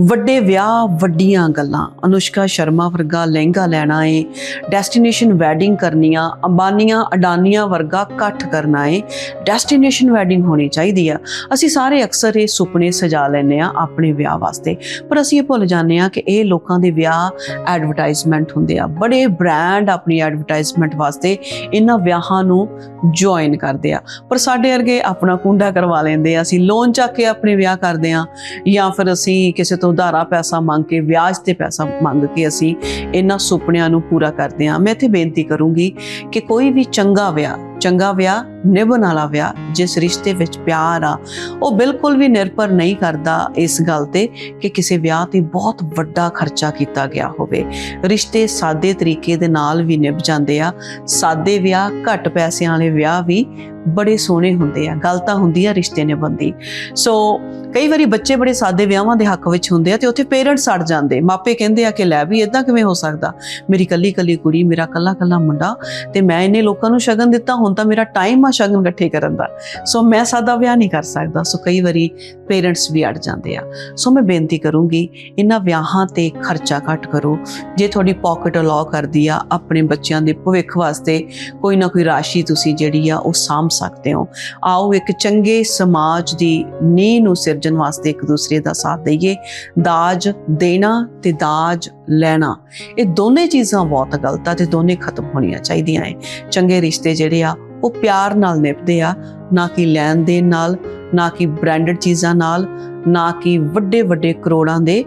ਵੱਡੇ ਵਿਆਹ ਵੱਡੀਆਂ ਗੱਲਾਂ। ਅਨੁਸ਼ਕਾ ਸ਼ਰਮਾ ਵਰਗਾ ਲਹਿੰਗਾ ਲੈਣਾ ਏ ਡੈਸਟੀਨੇਸ਼ਨ ਵੈਡਿੰਗ ਕਰਨੀਆਂ, ਅੰਬਾਨੀਆਂ, ਅਡਾਨੀਆਂ ਵਰਗਾ ਇਕੱਠ ਕਰਨਾ ਏ ਡੈਸਟੀਨੇਸ਼ਨ ਵੈਡਿੰਗ ਹੋਣੀ ਚਾਹੀਦੀ ਆ। ਅਸੀਂ ਸਾਰੇ ਅਕਸਰ ਇਹ ਸੁਪਨੇ ਸਜਾ ਲੈਂਦੇ ਆ ਆਪਣੇ ਵਿਆਹ ਵਾਸਤੇ। ਪਰ ਅਸੀਂ ਇਹ ਭੁੱਲ ਜਾਂਦੇ ਆ ਕਿ ਇਹ ਲੋਕਾਂ ਦੇ ਵਿਆਹ ਐਡਵਰਟਾਈਜ਼ਮੈਂਟ ਹੁੰਦੇ ਆ। ਬੜੇ ਬ੍ਰਾਂਡ ਆਪਣੀ ਐਡਵਰਟਾਈਜ਼ਮੈਂਟ ਵਾਸਤੇ ਇਹਨਾਂ ਵਿਆਹਾਂ ਨੂੰ ਜੁਆਇਨ ਕਰਦੇ ਆ। ਪਰ ਸਾਡੇ ਵਰਗੇ ਆਪਣਾ ਕੁੰਡਾ ਕਰਵਾ ਲੈਂਦੇ ਆ। ਅਸੀਂ ਲੋਨ ਚੱਕ ਕੇ ਆਪਣੇ ਵਿਆਹ ਕਰਦੇ ਆ ਜਾਂ ਫਿਰ ਅਸੀਂ ਕਿਸੇ ਤੋਂ ਉਧਾਰਾ ਪੈਸਾ ਮੰਗ ਕੇ, ਵਿਆਜ ਤੇ ਪੈਸਾ ਮੰਗ ਕੇ ਅਸੀਂ ਇਹਨਾਂ ਸੁਪਨਿਆਂ ਨੂੰ ਪੂਰਾ ਕਰਦੇ ਹਾਂ। ਮੈਂ ਇੱਥੇ ਬੇਨਤੀ ਕਰੂੰਗੀ ਕਿ ਕੋਈ ਵੀ ਚੰਗਾ ਵਿਆਹ ਚੰਗਾ ਵਿਆਹ, ਨਿਭਣ ਵਾਲਾ ਵਿਆਹ, ਜਿਸ ਰਿਸ਼ਤੇ ਵਿੱਚ ਪਿਆਰ ਆ, ਉਹ ਬਿਲਕੁਲ ਵੀ ਨਿਰਭਰ ਨਹੀਂ ਕਰਦਾ ਇਸ ਗੱਲ ਤੇ ਕਿ ਕਿਸੇ ਵਿਆਹ ਤੇ ਬਹੁਤ ਵੱਡਾ ਖਰਚਾ ਕੀਤਾ ਗਿਆ ਹੋਵੇ। ਰਿਸ਼ਤੇ ਸਾਦੇ ਤਰੀਕੇ ਦੇ ਨਾਲ ਵੀ ਨਿਭ ਜਾਂਦੇ ਆ। ਸਾਦੇ ਵਿਆਹ, ਘੱਟ ਪੈਸਿਆਂ ਵਾਲੇ ਵਿਆਹ ਵੀ ਬੜੇ ਸੋਹਣੇ ਹੁੰਦੇ ਆ। ਗੱਲ ਤਾਂ ਹੁੰਦੀ ਆ ਰਿਸ਼ਤੇ ਨਿਭੰਦੀ ਸੋ, ਕਈ ਵਾਰੀ ਬੱਚੇ ਬੜੇ ਸਾਦੇ ਵਿਆਹਾਂ ਦੇ ਹੱਕ ਵਿੱਚ ਹੁੰਦੇ ਆ ਤੇ ਉੱਥੇ ਪੇਰੈਂਟਸ ਅੜ ਜਾਂਦੇ। ਮਾਪੇ ਕਹਿੰਦੇ ਆ ਕਿ ਲੈ ਵੀ ਇਦਾਂ ਕਿਵੇਂ ਹੋ ਸਕਦਾ? ਮੇਰੀ ਕੱਲੀ ਕੱਲੀ ਕੁੜੀ, ਮੇਰਾ ਕੱਲਾ ਕੱਲਾ ਮੁੰਡਾ ਤੇ ਮੈਂ ਇਹਨੇ ਲੋਕਾਂ ਨੂੰ ਸ਼ਗਨ ਦਿੱਤਾ ਹੁਣ ਤਾਂ ਮੇਰਾ ਟਾਈਮ ਆ ਸ਼ਗਨ ਇਕੱਠੇ ਕਰਨ ਦਾ। ਸੋ ਮੈਂ ਸਾਦਾ ਵਿਆਹ ਨਹੀਂ ਕਰ ਸਕਦਾ। ਸੋ ਕਈ ਵਾਰੀ ਪੇਰੈਂਟਸ ਵੀ ਅੜ ਜਾਂਦੇ ਆ। ਸੋ ਮੈਂ ਬੇਨਤੀ ਕਰੂੰਗੀ, ਇਹਨਾਂ ਵਿਆਹਾਂ ਤੇ ਖਰਚਾ ਘੱਟ ਕਰੋ। ਜੇ ਤੁਹਾਡੀ ਪਾਕਟ ਅਲਾਉ ਕਰਦੀ ਆ ਆਪਣੇ ਬੱਚਿਆਂ ਦੇ ਭਵਿੱਖ ਵਾਸਤੇ, ਕੋਈ ਨਾ ਕੋਈ ਰਾਸ਼ੀ ਤੁਸੀਂ ਜਿਹੜੀ ਆ ਉਹ ਸਾਂਭ ਸਕਦੇ ਹੋ। ਆਓ ਇੱਕ ਚੰਗੇ ਸਮਾਜ ਦੀ ਨੀਂਹ ਨੂੰ ਸਿਰਜਣ ਵਾਸਤੇ ਇੱਕ ਦੂਸਰੇ ਦਾ ਸਾਥ ਦਈਏ। ਦਾਜ ਦੇਣਾ ਤੇ ਦਾਜ ਲੈਣਾ, ਇਹ ਦੋਨੇ ਚੀਜ਼ਾਂ ਬਹੁਤ ਗਲਤ ਆ ਤੇ ਦੋਨੇ ਖਤਮ ਹੋਣੀਆਂ ਚਾਹੀਦੀਆਂ ਐ ਚੰਗੇ ਰਿਸ਼ਤੇ ਜਿਹੜੇ ਆ ਉਹ ਪਿਆਰ ਨਾਲ ਨਿਭਦੇ ਆ, ਨਾ ਕਿ ਲੈਣ ਦੇਣ ਨਾਲ, ਨਾ ਕਿ ਬ੍ਰਾਂਡਡ ਚੀਜ਼ਾਂ ਨਾਲ, ਨਾ ਕਿ ਵੱਡੇ ਵੱਡੇ ਕਰੋੜਾਂ ਦੇ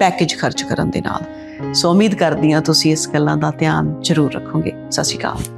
ਪੈਕੇਜ ਖਰਚ ਕਰਨ ਦੇ ਨਾਲ। ਸੋ ਉਮੀਦ ਕਰਦੀ ਹਾਂ ਤੁਸੀਂ ਇਸ ਗੱਲਾਂ ਦਾ ਧਿਆਨ ਜ਼ਰੂਰ ਰੱਖੋਗੇ। ਸਤਿ ਸ਼੍ਰੀ ਅਕਾਲ।